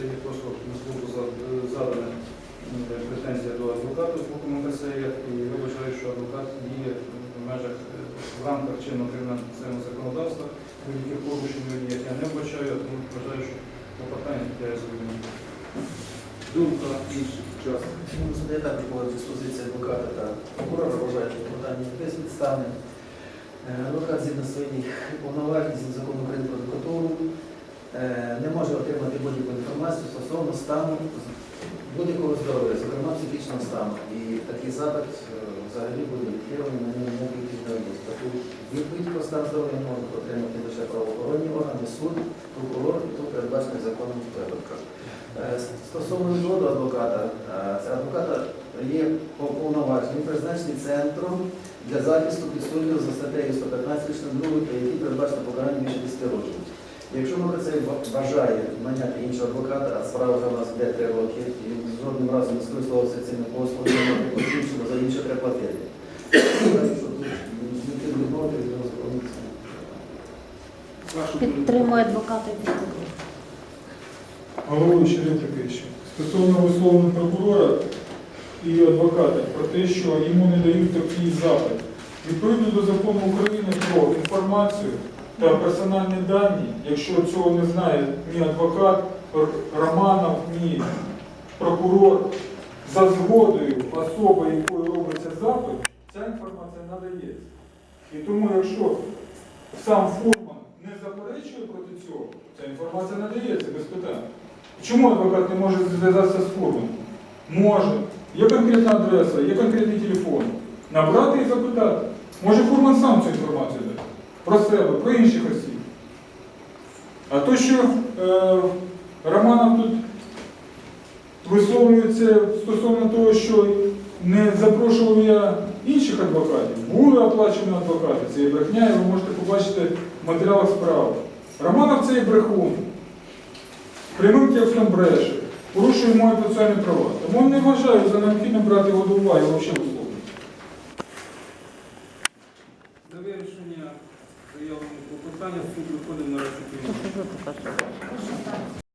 це є просто на службу задана е, претензія до адвоката з боку МКСЕ, і я вважаю, що адвокат діє в межах е, в рамках чинного кримінального законодавства, будь-яких порушень його ніяк я не вбачаю, тому вважаю, що клопотання таке задовільне. Думка інших час. Чому суди так виходить з позиції адвоката та прокурора вважають, що питання безпідставне. Е, Адвокат згідно своїх повноважень закону України про адвокатуру е, не може отримати будь-яку інформацію стосовно стану будь-якого здоров'я, зокрема психічного стану. І такий запит е, взагалі буде відхилений, на ньому відповідати. Таку відповідь про стан здоров'я можуть отримати лише правоохоронні органи, суд, прокурор і тут передбачений законом випадках. Е, Стосовно відводу адвоката, е, це адвоката є повноважений, він призначений центром для захисту підсудних за статтею 115 лише 2, та передбачено покарання більше 10 років. Якщо ми це бажає наняти іншого адвоката, а справа у нас йде 3 роки, і жодним разом не скористувався цими послугами, іншого за інше треба платити. Підтримує адвоката і прокурора. Головуючий репліки ще. Стосовно висловлення прокурора і адвоката про те, що йому не дають такий запит. Відповідно до закону України про інформацію та персональні дані, якщо цього не знає ні адвокат, Романов, ні прокурор, за згодою особи, якою робиться запит, ця інформація надається. І тому, якщо сам фурман не заперечує проти цього, ця інформація надається без питань. Чому адвокат не може зв'язатися з фурманом? Може. Є конкретна адреса, є конкретний телефон. Набрати і запитати. Може фурман сам цю інформацію дає. Про себе, про інших осіб. А то, що е, Романов тут висловлюється стосовно того, що не запрошував я інших адвокатів, були оплачені адвокати, це є брехня, і ви можете побачити в матеріалах справи. Романов це є брехун. Прямим текстом бреше, порушує мої процесуальні права. Тому не вважаю за необхідне брати його до уваги і взагалі клопотання суд виходить на покажу.